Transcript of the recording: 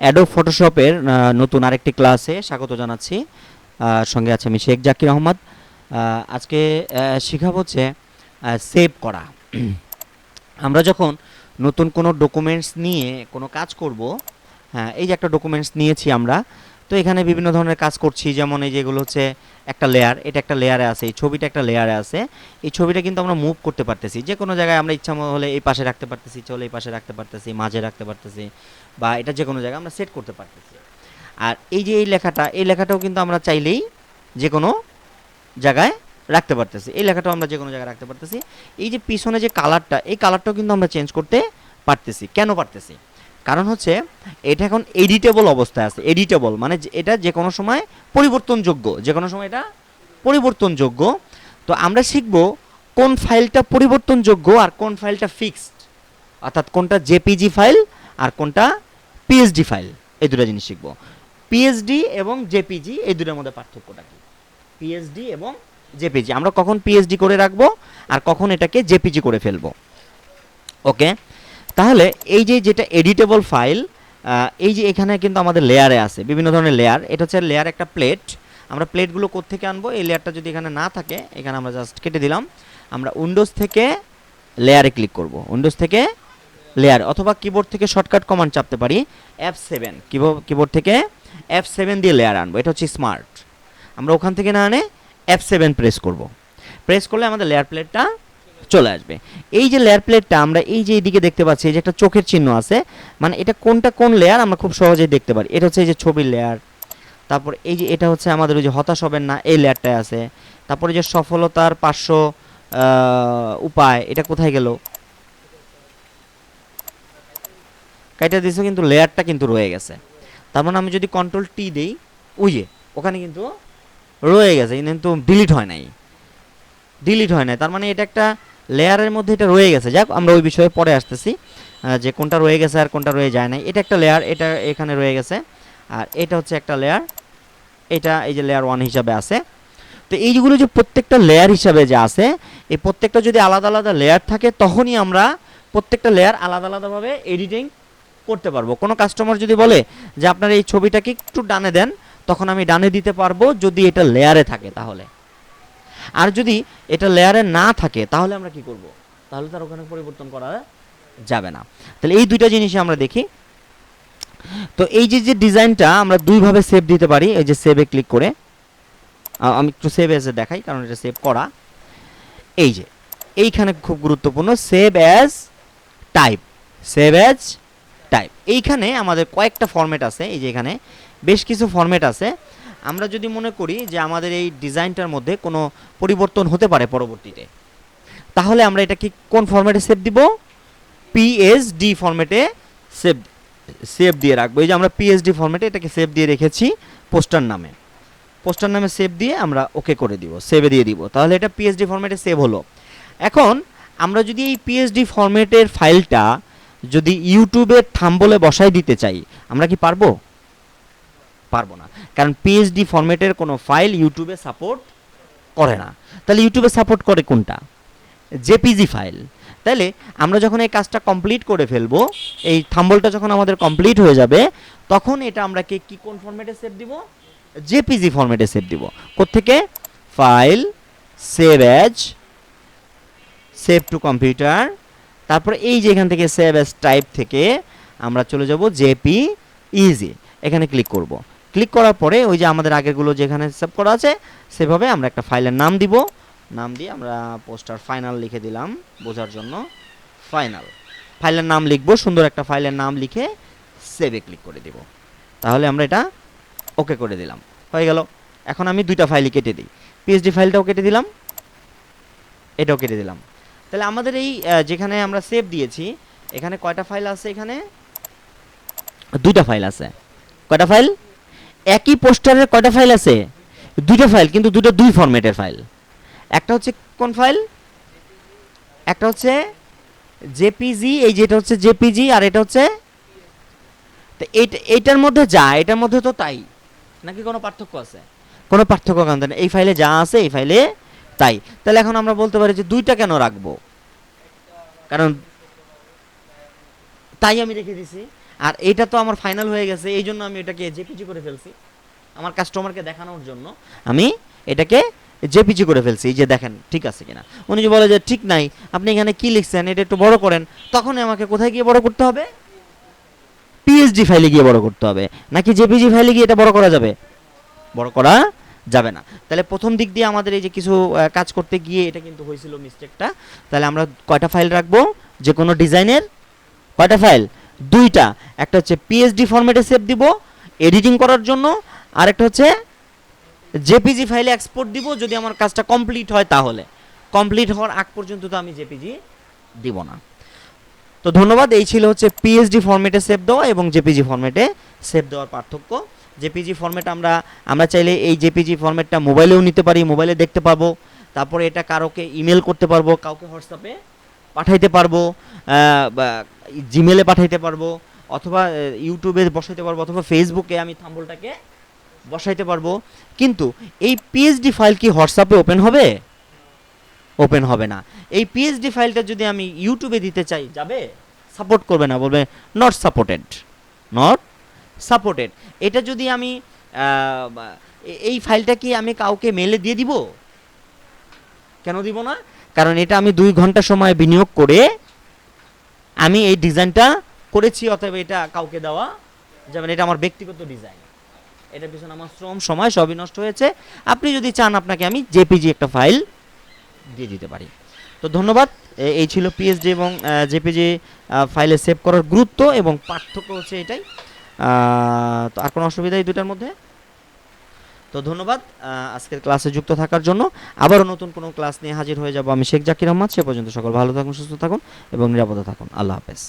Ado ফটোশপের নতুন আরেকটি ক্লাসে স্বাগত জানাচ্ছি। সঙ্গে আছে আমি শেখ জাকির আহমদ। আহ, আজকে শেখাবো হচ্ছে সেভ করা। আমরা যখন নতুন কোনো ডকুমেন্টস নিয়ে কোনো কাজ করব হ্যাঁ এই যে একটা ডকুমেন্টস নিয়েছি আমরা তো এখানে বিভিন্ন ধরনের কাজ করছি, যেমন এই যেগুলো হচ্ছে একটা লেয়ার এটা একটা লেয়ারে আছে, এই ছবিটা একটা লেয়ারে আছে। এই ছবিটা কিন্তু আমরা মুভ করতে পারতেছি যে কোনো জায়গায় আমরা ইচ্ছা হলে এই পাশে রাখতে পারতেছি, চলে এই পাশে রাখতে পারতেছি, মাঝে রাখতে পারতেছি, বা এটা যে কোনো জায়গায় আমরা সেট করতে পারতেছি। আর এই যে এই লেখাটা, এই লেখাটাও কিন্তু আমরা চাইলেই যে কোনো জায়গায় রাখতে পারতেছি, এই লেখাটাও আমরা যে কোনো জায়গায় রাখতে পারতেছি। এই যে পিছনে যে কালারটা এই কালারটাও কিন্তু আমরা চেঞ্জ করতে পারতেছি। কেন পারতেছি? কারণ হচ্ছে, এটা এখন এডিটেবল অবস্থায় আছে। এডিটেবল মানে এটা যে কোনো সময় পরিবর্তনযোগ্য যে কোনো সময় এটা পরিবর্তনযোগ্য। তো আমরা শিখব কোন ফাইলটা পরিবর্তনযোগ্য আর কোন ফাইলটা ফিক্সড অর্থাৎ কোনটা জেপিজি ফাইল আর কোনটা পিএইচডি ফাইল এই দুটো জিনিস শিখব। পিএইচডি এবং জেপিজি এই দুটোর মধ্যে পার্থক্যটা কি? পিএইচডি এবং জেপিজি আমরা কখন পিএইচডি করে রাখব আর কখন এটাকে জেপিজি করে ফেলব। ওকে তাহলে এই যে যেটা এডিটেবল ফাইল এই যে এখানে কিন্তু আমাদের লেয়ারে আছে, বিভিন্ন ধরনের লেয়ার এটা হচ্ছে লেয়ার একটা প্লেট আমরা প্লেটগুলো কোত্থেকে আনব? এই লেয়ারটা যদি এখানে না থাকে, এখানে আমরা জাস্ট কেটে দিলাম। আমরা উইন্ডোজ থেকে লেয়ারে ক্লিক করব। উইন্ডোজ থেকে লেয়ার অথবা কিবোর্ড থেকে শর্টকাট কমান্ড চাপতে পারি এফ সেভেন কিবোর্ড থেকে এফ সেভেন দিয়ে লেয়ার আনব। এটা হচ্ছে স্মার্ট আমরা ওখান থেকে না আনে এফ সেভেন প্রেস করব। প্রেস করলে আমাদের লেয়ার প্লেটটা চলে আসবে। এই যে লেয়ার প্লেটটা আমরা এই যে এইদিকে দেখতে পাচ্ছি, এই যে একটা চোখের চিহ্ন আছে মানে এটা কোনটা কোন লেয়ার আমরা খুব সহজেই দেখতে পারি। এটা হচ্ছে এই যে ছবির লেয়ার তারপর এই যে এটা হচ্ছে আমাদের ওই যে হতাশ হবেন না, এই লেয়ারটায় আছে। তারপরে যে সফলতার পাঁচশো উপায়, এটা কোথায় গেল? কাইটা দিয়েছে কিন্তু লেয়ারটা কিন্তু রয়ে গেছে। তার মানে আমি যদি কন্ট্রোল টি দিই, ওই যে, ওখানে কিন্তু রয়ে গেছে, কিন্তু ডিলিট হয় নাই। ডিলিট হয় নাই। তার মানে এটা একটা লেয়ারের মধ্যে এটা রয়ে গেছে। যাক, আমরা ওই বিষয়ে পরে আসতেছি যে কোনটা রয়ে গেছে আর কোনটা রয়ে যায় নাই। এটা একটা লেয়ার, এটা এখানে রয়ে গেছে। আর এটা হচ্ছে একটা লেয়ার, এটা এই যে লেয়ার ওয়ান হিসাবে আছে। তো এইগুলো যে প্রত্যেকটা লেয়ার হিসাবে যে আছে, এই প্রত্যেকটা যদি আলাদা আলাদা লেয়ার থাকে, তখনই আমরা প্রত্যেকটা লেয়ার আলাদা আলাদাভাবে এডিটিং করতে পারব। কোনো কাস্টমার যদি বলে যে, আপনার এই ছবিটাকে একটু ডানে দেন, তখন আমি ডানে দিতে পারব যদি এটা লেয়ারে থাকে তাহলে। আর যদি এটা লেয়ারে না থাকে, তাহলে আমরা কি করব? তাহলে তার ওখানে পরিবর্তন করা যাবে না। তাহলে এই দুইটা জিনিসই আমরা দেখি। তো এই যে যে ডিজাইনটা আমরা দুইভাবে সেভ দিতে পারি, এই যে সেভে ক্লিক করে। আমি একটু সেভ এসে দেখাই, কারণ এটা সেভ করা। এই যে, এইখানে খুব গুরুত্বপূর্ণ save as type save as type এইখানে আমাদের কয়েকটা ফরম্যাট আছে, এই যে এখানে বেশ কিছু ফরম্যাট আছে। আমরা যদি মনে করি যে আমাদের এই ডিজাইনটার মধ্যে কোনো পরিবর্তন হতে পারে পরবর্তীতে, তাহলে আমরা এটা কি কোন ফরম্যাটে সেভ দিব? পিএসডি ফরম্যাটে সেভ সেভ দিয়ে রাখব। এই যে আমরা পিএসডি ফরম্যাটে এটাকে সেভ দিয়ে রেখেছি পোস্টার নামে। পোস্টার নামে সেভ দিয়ে আমরা ওকে করে দিব সেভে দিয়ে দিব। তাহলে এটা পিএসডি ফরম্যাটে সেভ হলো। এখন আমরা যদি এই পিএসডি ফরম্যাটের ফাইলটা যদি ইউটিউবের থাম্বলে বসাই দিতে চাই, আমরা কি পারব? পারব না। কারণ পিএইচডি ফরম্যাটের কোনো ফাইল ইউটিউবে সাপোর্ট করে না। তাহলে ইউটিউবে সাপোর্ট করে কোনটা? জেপিজি ফাইল তাহলে আমরা যখন এই কাজটা কমপ্লিট করে ফেলব, এই থাম্বলটা যখন আমাদের কমপ্লিট হয়ে যাবে, তখন এটা আমরা কি কি কোন ফরম্যাটে সেভ দিব? জেপিজি ফরম্যাটে সেভ দিব। কোত্থেকে? File save as save to computer তারপরে এই যে এখান থেকে সেভ অ্যাজ টাইপ থেকে আমরা চলে যাব জেপি ইজি এখানে ক্লিক করব। ক্লিক করার পরে ওই যে আমাদের আগেরগুলো যেখানে সেভ করা আছে, সেভাবে আমরা একটা ফাইলের নাম দিব। নাম দিয়ে আমরা পোস্টার ফাইনাল লিখে দিলাম বোঝার জন্য। ফাইনাল ফাইলের নাম লিখব, সুন্দর একটা ফাইলের নাম লিখে সেভে ক্লিক করে দিব। তাহলে আমরা এটা ওকে করে দিলাম। হয়ে গেল। এখন আমি দুইটা ফাইলই কেটে দিই। পিএইচডি ফাইলটাও কেটে দিলাম। এটাও কেটে দিলাম। তাহলে আমাদের এই যেখানে আমরা সেভ দিয়েছি, এখানে কয়টা ফাইল আছে এখানে? দুইটা ফাইল আছে। কয়টা ফাইল একই পোস্টারের কয়টা ফাইল আছে? দুইটা ফাইল কিন্তু দুটো দুই ফরম্যাটের ফাইল একটা হচ্ছে কোন ফাইল একটা হচ্ছে জেপিজি, এই যেটা হচ্ছে জেপিজি, আর এটা হচ্ছে এইটার মধ্যে যা, এটার মধ্যে তো তাই। নাকি কোনো পার্থক্য আছে? কোনো পার্থক্য কারণ এই ফাইলে যা আছে, এই ফাইলে তাই। তাহলে এখন আমরা বলতে পারি যে দুইটা কেন রাখব? কারণ তাই আমি রেখে দিছি। আর এটা তো আমার ফাইনাল হয়ে গেছে, এই জন্য আমি এটাকে জেপিজি করে ফেলছি, আমার কাস্টমারকে দেখানোর জন্য। আমি এটাকে জেপিজি করে ফেলছি, এই যে দেখেন, ঠিক আছে কিনা? উনি যে বলে যে ঠিক নাই, আপনি এখানে কি লিখছেন, এটা একটু বড় করেন, তখনই আমাকে কোথায় গিয়ে বড় করতে হবে? পিএইচডি ফাইলে গিয়ে বড় করতে হবে। নাকি জেপিজি ফাইলে গিয়ে এটা বড় করা যাবে? বড় করা যাবে না। তাহলে প্রথম দিক দিয়ে আমাদের এই যে কিছু কাজ করতে গিয়ে এটা কিন্তু হয়েছিল মিস্টেকটা তাহলে আমরা কয়টা ফাইল রাখব? যে কোনো ডিজাইনের কয়টা ফাইল দুইটা। একটা হচ্ছে পিএইচডি ফরম্যাটে সেভ দিব এডিটিং করার জন্য। আর একটা হচ্ছে জেপিজি ফাইলে এক্সপোর্ট দিব, যদি আমার কাজটা কমপ্লিট হয় তাহলে। কমপ্লিট হওয়ার আগ পর্যন্ত তো আমি জেপিজি দিব না। তো ধন্যবাদ, এই ছিল হচ্ছে পিএইচডি ফরম্যাটে সেভ দেওয়া এবং জেপিজি ফরম্যাটে সেভ দেওয়ার পার্থক্য। জেপিজি ফরম্যাট আমরা আমরা চাইলে এই জেপিজি ফরম্যাটটা মোবাইলেও নিতে পারি মোবাইলে দেখতে পাবো। তারপরে এটা কারোকে ইমেল করতে পারব, কাউকে হোয়াটসঅ্যাপে পাঠাইতে পারব জিমেলে পাঠাইতে পারব, অথবা ইউটিউবে বসাইতে পারব, অথবা ফেসবুকে আমি থাম্বলটাকে বসাইতে পারব। কিন্তু এই পিএইচডি ফাইল কি হোয়াটসঅ্যাপে ওপেন হবে? ওপেন হবে না। এই পিএইচডি ফাইলটা যদি আমি ইউটিউবে দিতে চাই, যাবে? সাপোর্ট করবে না, বলবে নট সাপোর্টেড নট সাপোর্টেড এটা যদি আমি এই ফাইলটা কি আমি কাউকে মেলে দিয়ে দিব? কেন দিব না? কারণ এটা আমি দুই ঘণ্টা সময় বিনিয়োগ করে আমি এই ডিজাইনটা করেছি, অতএব এটা কাউকে দেওয়া যেমন এটা আমার ব্যক্তিগত ডিজাইন। এটার পিছনে আমার শ্রম, সময় সবই নষ্ট হয়েছে। আপনি যদি চান, আপনাকে আমি জেপিজি একটা ফাইল দিয়ে দিতে পারি। তো ধন্যবাদ। এই ছিল পিএইচডি এবং জেপিজি ফাইলে সেভ করার গুরুত্ব এবং পার্থক্য হচ্ছে এটাই। তো আর কোনো অসুবিধা এই দুটার মধ্যে? তো ধন্যবাদ আজকের ক্লাসে যুক্ত থাকার জন্য। আবারও নতুন কোনো ক্লাস নিয়ে হাজির হয়ে যাব আমি শেখ জাকির আহমদ। সে পর্যন্ত সকল ভালো থাকুন, সুস্থ থাকুন এবং নিরাপদে থাকুন। আল্লাহ হাফেজ।